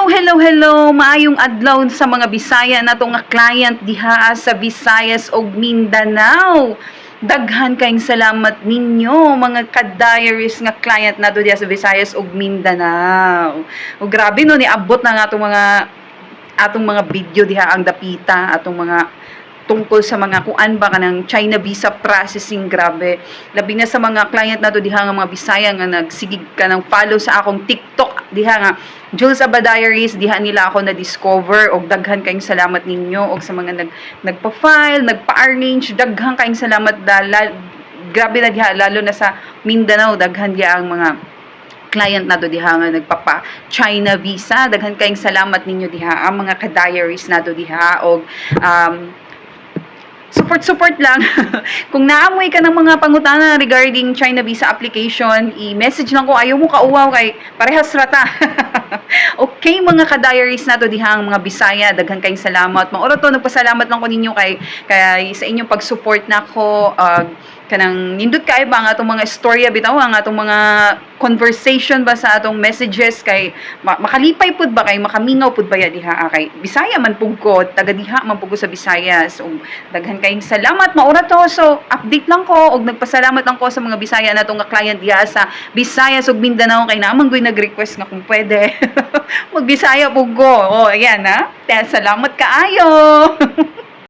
Hello, hello, hello. Maayong adlaw sa mga Bisaya na nga client diha sa Visayas ug Mindanao. Daghan kayong salamat ninyo mga ka-diaries nga client na diha sa Visayas ug Mindanao. O grabe no niabot na nga atong mga atong mga video diha ang dapita atong mga tungkol sa mga kuan ba kanang China visa processing grabe. Labi na sa mga client nato diha nga mga Bisaya nga nagsigig ka ng follow sa akong TikTok diha nga. Jules Aba Diaries diha nila ako na discover og daghan kayong salamat ninyo og sa mga nag nagpa-file nagpa-arrange daghan kayong salamat dala grabe na diha lalo na sa Mindanao daghan diha ang mga client na do diha nga nagpapa China visa. Daghan kayong salamat ninyo diha ang mga ka-diaries na do diha og um, support support lang. Kung naamoy ka ng mga pangutana regarding China visa application i-message lang ko. Ayaw mo kauwaw kay parehas rata. Okay mga ka-diaries na to diha ang mga Bisaya daghan kayong salamat. Mauro to nagpasalamat lang ko ninyo kay kay sa inyong pag-support nako. Uh, kanang nindot kay ba ang atong mga istorya bitaw ang atong mga conversation ba sa atong messages kay ma- makalipay pud ba kay makamingaw pud ba ya diha? Ah, kay Bisaya man pug ko taga diha man pug sa Visayas so daghan kayong salamat. Maura to. So update lang ko og nagpasalamat lang ko sa mga Bisaya natong nga client diha sa Visayas ug Mindanao. Kay naman goy nag-request nga kung pwede. Magbisaya pug ko. Oh ayan ha? Salamat kaayo